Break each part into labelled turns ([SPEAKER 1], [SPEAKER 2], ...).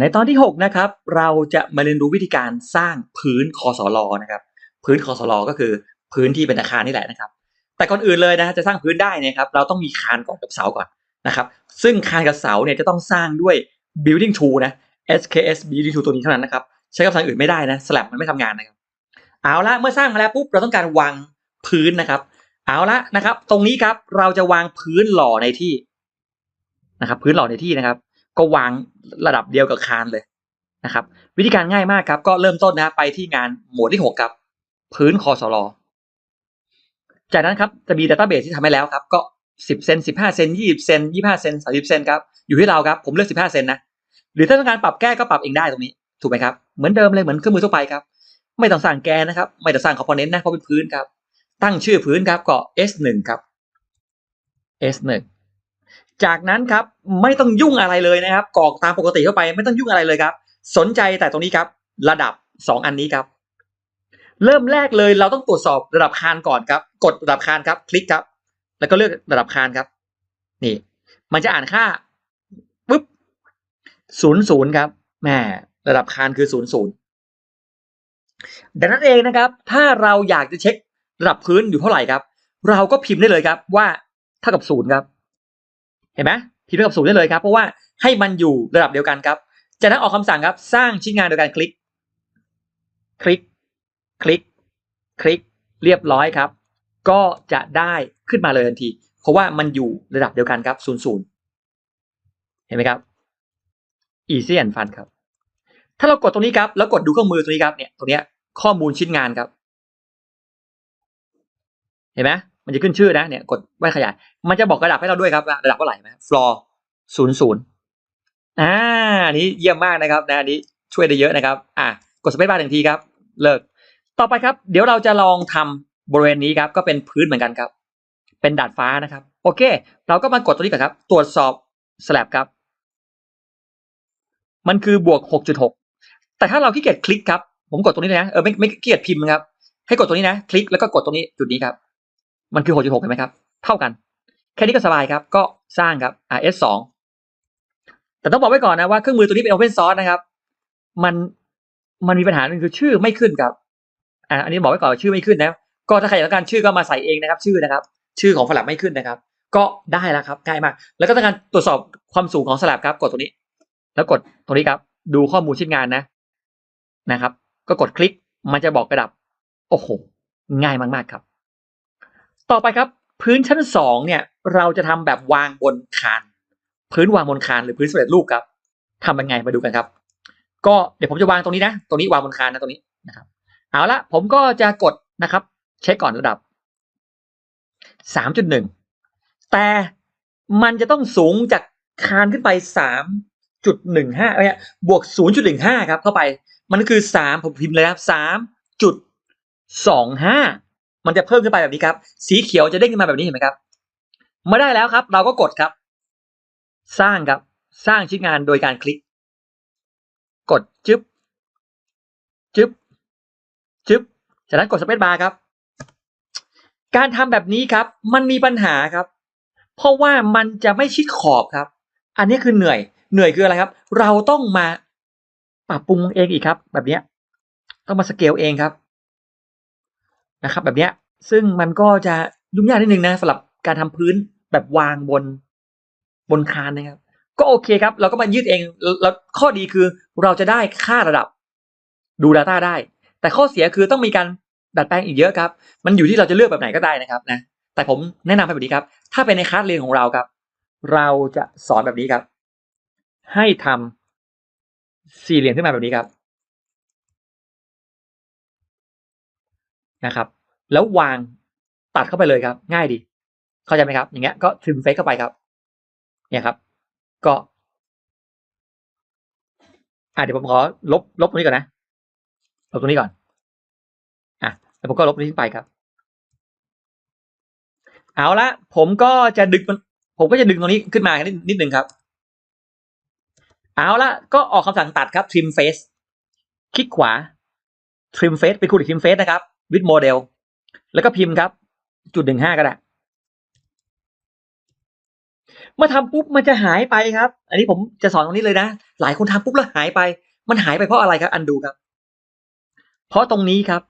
[SPEAKER 1] ในตอนที่ 6 นะครับ เราจะมาเรียนรู้วิธีการสร้างพื้นคอสลอนะครับ พื้นคอสลอก็คือพื้นที่เป็นอาคารนี่แหละนะครับ แต่ก่อนอื่นเลยนะจะสร้างพื้นได้นะครับ เราต้องมีคานก่อนกับเสาก่อนนะครับ ซึ่งคานกับเสาเนี่ยจะต้องสร้างด้วย building tool นะ SKS building tool ตัวนี้เท่านั้นนะครับ ใช้กับทางอื่นไม่ได้นะ slab มันไม่ทำงานนะครับ เอาละเมื่อสร้างมาแล้วปุ๊บเราต้องการวางพื้นนะครับ เอาละนะครับ ตรงนี้ครับเราจะวางพื้นหล่อในที่นะครับ พื้นหล่อในที่นะครับ ก็วางระดับเดียวกับคานเลยนะครับ วิธีการง่ายมากครับ ก็เริ่มต้นนะไปที่งานหมวดที่หกครับ พื้นคอสลอจากนั้นครับจะมี Database ที่ทำให้แล้วครับ ก็สิบเซนสิบห้าเซนยี่สิบเซนยี่ห้าเซนสามสิบเซนครับ อยู่ที่เราครับ ผมเลือกสิบห้าเซนนะ หรือถ้าต้องการปรับแก้ก็ปรับเองได้ตรงนี้ ถูกไหมครับ เหมือนเดิมเลยเหมือนเครื่องมือทั่วไปครับ ไม่ต้องสั่งแกนนะครับ ไม่ต้องสั่งคอมโพเนนต์นะ เพราะเป็นพื้นครับ ตั้งชื่อพื้นครับก็ S1 ครับ S1 จากนั้นครับไม่ต้องยุ่งอะไรเลยนะครับกรอกตามปกติเข้าไปไม่ต้องยุ่งอะไรเลยครับ สนใจแต่ตรงนี้ครับ ระดับ 2 อันนี้ครับ เริ่มแรกเลยเราต้องตรวจสอบระดับคานก่อนครับ กดระดับคานครับ คลิกครับ แล้วก็เลือกระดับคานครับ นี่ มันจะอ่านค่าปุ๊บศูนย์ศูนย์ครับแหมระดับคานคือศูนย์ศูนย์ดังนั้นเองนะครับ ถ้าเราอยากจะเช็คระดับพื้นอยู่เท่าไหร่ครับ เราก็พิมพ์ได้เลยครับว่าเท่ากับศูนย์ครับ เห็นไหมพิมพ์เท่ากับศูนย์ได้เลยครับ เพราะว่าให้มันอยู่ระดับเดียวกันครับ จากนั้นออกคำสั่งครับ สร้างชิ้นงานโดยการคลิก คลิก คลิก คลิก เรียบร้อยครับ ก็จะได้ขึ้นมาเลยทันที เพราะว่ามันอยู่ระดับเดียวกันครับศูนย์ศูนย์เห็นไหมครับ easy and fun ครับ ถ้าเรากดตรงนี้ครับ แล้วกดดูเครื่องมือตรงนี้ครับ เนี่ย ตรงเนี้ยข้อมูลชิ้นงานครับ เห็นไหม มันจะขึ้นชื่อนะเนี่ยกดไว้ขยาย มันจะบอกระดับให้เราด้วยครับระดับเท่าไหร่ไหม floor ศูนย์ศูนย์อ่านี้เยี่ยมมากนะครับนะอันนี้ช่วยได้เยอะนะครับ อะกดสเปซบาร์หนึ่งทีครับ เลิก ต่อไปครับ เดี๋ยวเราจะลองทำบริเวณนี้ครับ ก็เป็นพื้นเหมือนกันครับ เป็นดาดฟ้านะครับ โอเค เราก็มากดตัวนี้ก่อนครับ ตรวจสอบ slab ครับ มันคือบวก 6.6 แต่ถ้าเราขี้เกียจคลิกครับ ผมกดตรงนี้เลยนะ เออไม่ไม่ขี้เกียจพิมพ์ครับ ให้กดตัวนี้นะ คลิกแล้วก็กดตรงนี้จุดนี้ครับ มันคือ 6.6เห็นไหมครับ เท่ากัน แค่นี้ก็สบายครับ ก็สร้างครับ RS 2แต่ต้องบอกไว้ก่อนนะว่าเครื่องมือตัวนี้เป็น Open Source นะครับ มันมันมีปัญหาหนึ่งคือชื่อไม่ขึ้นครับอ่าอันนี้บอกไว้ก่อนชื่อไม่ขึ้นนะ ก็ถ้าใครอยากต้องการชื่อก็มาใส่เองนะครับ ชื่อนะครับ ชื่อของฝรั่งไม่ขึ้นนะครับ ก็ได้แล้วครับง่ายมาก แล้วก็ต้องการตรวจสอบความสูงของสลับครับ กดตรงนี้ แล้วกดตรงนี้ครับ ดูข้อมูลชิ้นงานนะนะครับ ก็กดคลิกมันจะบอกระดับ โอ้โหง่ายมากๆครับ ต่อไปครับ พื้นชั้นสองเนี่ยเราจะทำแบบวางบนคาน พื้นวางบนคานหรือพื้นสำเร็จรูปครับทำยังไงมาดูกันครับ ก็เดี๋ยวผมจะวางตรงนี้นะ ตรงนี้วางบนคานนะตรงนี้นะครับ เอาละผมก็จะกดนะครับ เช็คก่อนระดับ 3.1 แต่มันจะต้องสูงจากคานขึ้นไป 3.15เอ้ยบวก 0.15 ครับ เข้าไป มันก็คือ 3 ผมพิมพ์เลยครับ 3.25 มันจะเพิ่มขึ้นไปแบบนี้ครับ สีเขียวจะเด้งขึ้นมาแบบนี้เห็นไหมครับเมื่อได้แล้วครับ เราก็กดครับ สร้างครับ สร้างชิ้นงานโดยการคลิก กดจึ๊บจึ๊บจึ๊บจากนั้นกดสเปซบาร์ครับ การทำแบบนี้ครับ มันมีปัญหาครับ เพราะว่ามันจะไม่ชิดขอบครับ อันนี้คือเหนื่อย เหนื่อยคืออะไรครับ เราต้องมาปรับปรุงเองอีกครับ แบบนี้ต้องมาสเกลเองครับ นะครับ แบบเนี้ยซึ่งมันก็จะยุ่งยากนิดนึงนะสำหรับการทำพื้นแบบวางบนบนคานนะครับ ก็โอเคครับ เราก็มายืดเองแล้วข้อดีคือเราจะได้ค่าระดับดู Data ได้ แต่ข้อเสียคือต้องมีการดัดแปลงอีกเยอะครับ มันอยู่ที่เราจะเลือกแบบไหนก็ได้นะครับนะแต่ผมแนะนำให้แบบนี้ครับ ถ้าเป็นในคลาสเรียนของเราครับ เราจะสอนแบบนี้ครับ ให้ทำสี่เหลี่ยมขึ้นมาแบบนี้ครับ นะครับ แล้ววางตัดเข้าไปเลยครับ ง่ายดี เข้าใจไหมครับ อย่างเงี้ยก็ทริมเฟซเข้าไปครับ เนี่ยครับ ก็อะเดี๋ยวผมขอลบลบตรงนี้ก่อนนะลบตรงนี้ก่อนอะแล้วผมก็ลบตรงนี้ขึ้นไปครับ เอาละผมก็จะดึงมันผมก็จะดึงตรงนี้ขึ้นมานิดนิดนึงครับ เอาละก็ออกคำสั่งตัดครับ trim face คลิกขวา trim face ไปคูณ trim face นะครับ with model แล้วก็พิมพ์ครับ จุดหนึ่งห้าก็ได้มาทำปุ๊บมันจะหายไปครับ อันนี้ผมจะสอนตรงนี้เลยนะ หลายคนทำปุ๊บแล้วหายไป มันหายไปเพราะอะไรครับ อันดูครับ เพราะตรงนี้ครับ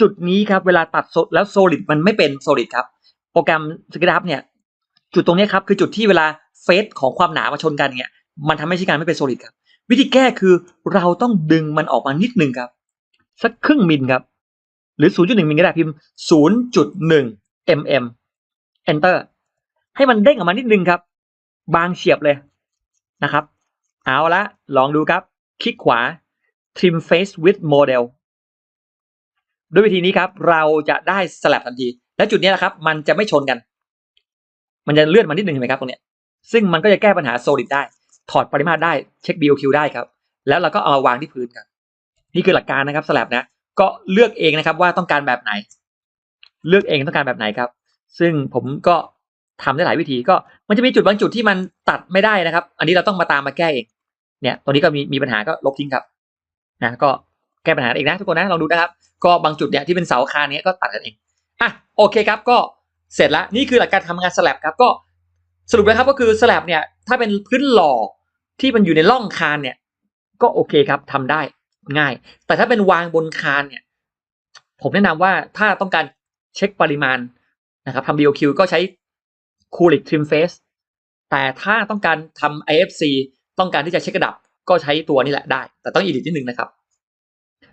[SPEAKER 1] จุดนี้ครับ เวลาตัดแล้วโซลิดมันไม่เป็นโซลิดครับ โปรแกรมสเกดับเนี่ย จุดตรงนี้ครับคือจุดที่เวลาเฟสของความหนามาชนกันเนี่ย มันทำให้ชิ้นงานไม่เป็นโซลิดครับ วิธีแก้คือเราต้องดึงมันออกมานิดนึงครับ สักครึ่งมิลครับ หรือ 0.1มิลก็ได้พิมพ์ 0.1 mm enter ให้มันเด้งออกมานิดนึงครับ บางเฉียบเลยนะครับ เอาละลองดูครับ คลิกขวา trim face with model ด้วยวิธีนี้ครับ เราจะได้สลับทันที และจุดนี้แหละครับ มันจะไม่ชนกัน มันจะเลื่อนมานิดนึงเห็นไหมครับตรงเนี้ยซึ่งมันก็จะแก้ปัญหาโซลิดได้ ถอดปริมาตรได้ เช็ค BOQ ได้ครับ แล้วเราก็เอามาวางที่พื้นครับ นี่คือหลักการนะครับสลับนะ ก็เลือกเองนะครับว่าต้องการแบบไหน เลือกเองต้องการแบบไหนครับ ซึ่งผมก็ทำได้หลายวิธีก็มันจะมีจุดบางจุดที่มันตัดไม่ได้นะครับ อันนี้เราต้องมาตามมาแก้เอง เนี่ยตัวนี้ก็มีมีปัญหาก็ลบทิ้งครับนะก็แก้ปัญหาเองนะทุกคนนะลองดูนะครับ ก็บางจุดเนี่ยที่เป็นเสาคารเนี้ยก็ตัดกันเองอะโอเคครับก็เสร็จแล้วนี่คือหลักการทำงานสลับครับก็สรุปแล้วครับก็คือสลับเนี่ยถ้าเป็นพื้นหล่อที่มันอยู่ในร่องคานเนี่ย ก็โอเคครับทำได้ ง่าย แต่ถ้าเป็นวางบนคานเนี่ย ผมแนะนำว่าถ้าต้องการเช็คปริมาณนะครับทำ BOQ ก็ใช้ Coolic Trim Face แต่ถ้าต้องการทำ IFC ต้องการที่จะเช็คระดับ ก็ใช้ตัวนี้แหละได้ แต่ต้องอีดิทนิดนึงนะครับ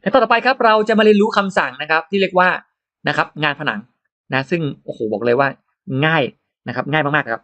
[SPEAKER 1] ในตอนต่อไปครับ เราจะมาเรียนรู้คำสั่งนะครับ ที่เรียกว่านะครับ งานผนังนะ ซึ่งโอ้โหบอกเลยว่าง่ายนะครับ ง่ายมากๆครับ